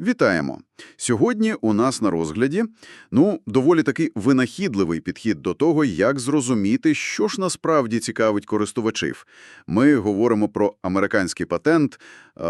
Вітаємо! Сьогодні у нас на розгляді, ну, доволі такий винахідливий підхід до того, як зрозуміти, що ж насправді цікавить користувачів. Ми говоримо про американський патент е,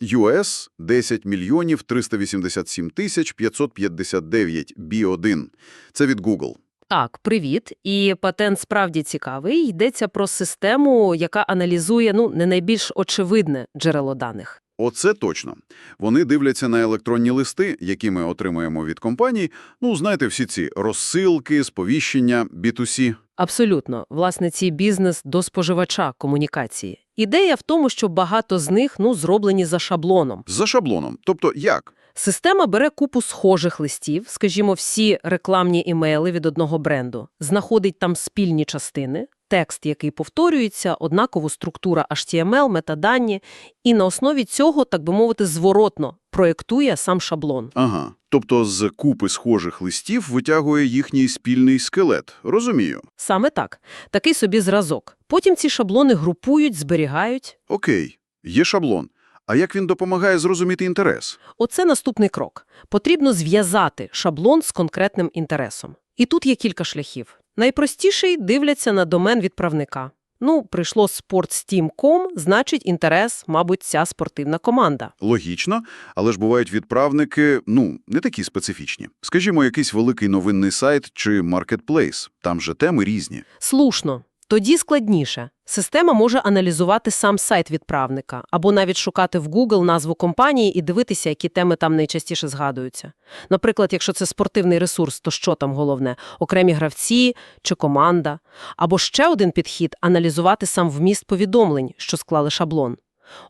US 10 мільйонів 387 тисяч 559 B1. Це від Google. Так, привіт. І патент справді цікавий. Йдеться про систему, яка аналізує ну не найбільш очевидне джерело даних. Оце точно. Вони дивляться на електронні листи, які ми отримуємо від компаній. Ну, знаєте, всі ці розсилки, сповіщення, B2C. Абсолютно, власне, ці бізнес до споживача комунікації. Ідея в тому, що багато з них ну зроблені за шаблоном. За шаблоном. Тобто як? Система бере купу схожих листів, скажімо, всі рекламні імейли від одного бренду, знаходить там спільні частини, текст, який повторюється, однакову структура HTML, метадані, і на основі цього, так би мовити, зворотно проєктує сам шаблон. Ага. Тобто з купи схожих листів витягує їхній спільний скелет. Розумію. Саме так. Такий собі зразок. Потім ці шаблони групують, зберігають. Окей, є шаблон. А як він допомагає зрозуміти інтерес? Оце наступний крок. Потрібно зв'язати шаблон з конкретним інтересом. І тут є кілька шляхів. Найпростіший – дивляться на домен відправника. Ну, прийшло sportsteam.com, значить інтерес, мабуть, ця спортивна команда. Логічно, але ж бувають відправники, ну, не такі специфічні. Скажімо, якийсь великий новинний сайт чи маркетплейс. Там же теми різні. Слушно. Тоді складніше. Система може аналізувати сам сайт відправника, або навіть шукати в Google назву компанії і дивитися, які теми там найчастіше згадуються. Наприклад, якщо це спортивний ресурс, то що там головне? Окремі гравці чи команда? Або ще один підхід – аналізувати сам вміст повідомлень, що склали шаблон.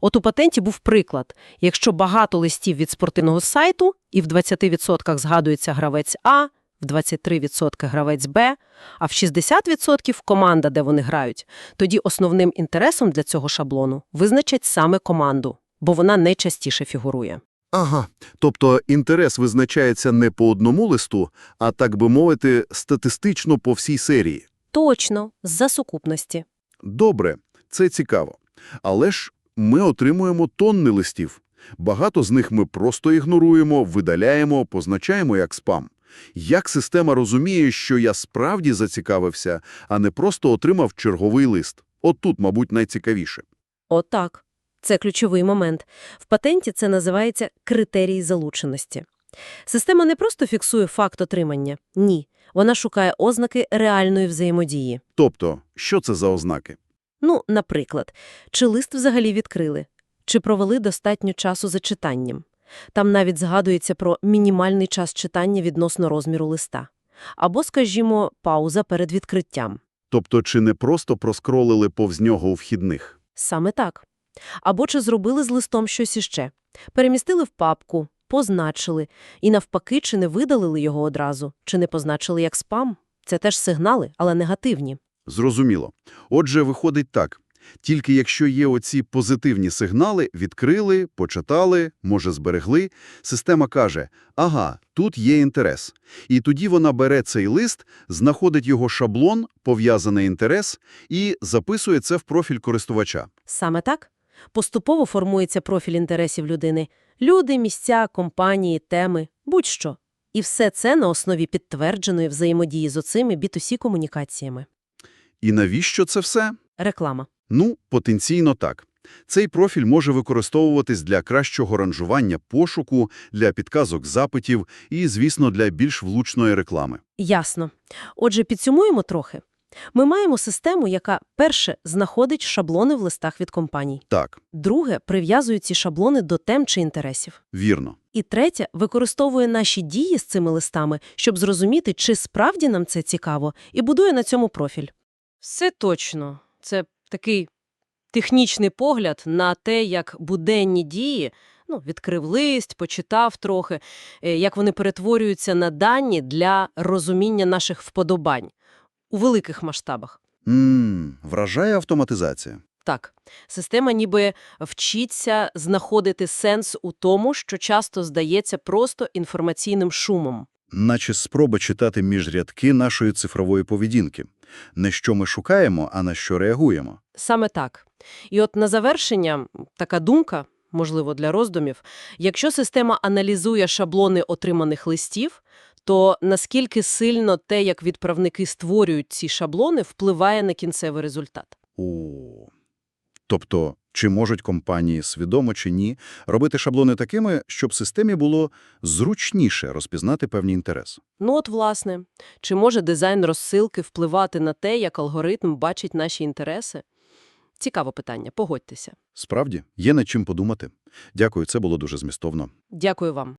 От у патенті був приклад. Якщо багато листів від спортивного сайту і в 20% згадується гравець А, в 23% гравець Б, а в 60% команда, де вони грають, тоді основним інтересом для цього шаблону визначать саме команду, бо вона найчастіше фігурує. Ага, тобто інтерес визначається не по одному листу, а, так би мовити, статистично по всій серії. Точно, з-за сукупності. Добре, це цікаво. Але ж ми отримуємо тонни листів. Багато з них ми просто ігноруємо, видаляємо, позначаємо як спам. Як система розуміє, що я справді зацікавився, а не просто отримав черговий лист? От тут, мабуть, найцікавіше. Отак. Це ключовий момент. В патенті це називається критерії залученості. Система не просто фіксує факт отримання. Ні. Вона шукає ознаки реальної взаємодії. Тобто, що це за ознаки? Ну, наприклад, чи лист взагалі відкрили, чи провели достатньо часу за читанням. Там навіть згадується про мінімальний час читання відносно розміру листа. Або, скажімо, пауза перед відкриттям. Тобто, чи не просто проскролили повз нього у вхідних? Саме так. Або чи зробили з листом щось іще. Перемістили в папку, позначили. І навпаки, чи не видалили його одразу, чи не позначили як спам. Це теж сигнали, але негативні. Зрозуміло. Отже, виходить так. Тільки якщо є оці позитивні сигнали, відкрили, почитали, може зберегли, система каже, ага, тут є інтерес. І тоді вона бере цей лист, знаходить його шаблон, пов'язаний інтерес, і записує це в профіль користувача. Саме так? Поступово формується профіль інтересів людини. Люди, місця, компанії, теми, будь-що. І все це на основі підтвердженої взаємодії з оцими B2C-комунікаціями. І навіщо це все? Реклама. Ну, потенційно так. Цей профіль може використовуватись для кращого ранжування пошуку, для підказок запитів і, звісно, для більш влучної реклами. Ясно. Отже, підсумуємо трохи. Ми маємо систему, яка, перше, знаходить шаблони в листах від компаній. Так, Друге, прив'язує ці шаблони до тем чи інтересів. вірно. І третє, використовує наші дії з цими листами, щоб зрозуміти, чи справді нам це цікаво, і будує на цьому профіль. Все точно. Це такий технічний погляд на те, як буденні дії, ну, відкрив лист, почитав трохи, е, як вони перетворюються на дані для розуміння наших вподобань у великих масштабах. Ммм, вражає автоматизація. Так, система ніби вчиться знаходити сенс у тому, що часто здається просто інформаційним шумом. Наче спроба читати між рядки нашої цифрової поведінки. Не що ми шукаємо, а на що реагуємо. Саме так. І от на завершення така думка, можливо, для роздумів. Якщо система аналізує шаблони отриманих листів, то наскільки сильно те, як відправники створюють ці шаблони, впливає на кінцевий результат? О. Тобто, чи можуть компанії, свідомо чи ні, робити шаблони такими, щоб системі було зручніше розпізнати певний інтерес? Ну от, власне, чи може дизайн розсилки впливати на те, як алгоритм бачить наші інтереси? Цікаве питання, погодьтеся. Справді, є над чим подумати. Дякую, це було дуже змістовно. Дякую вам.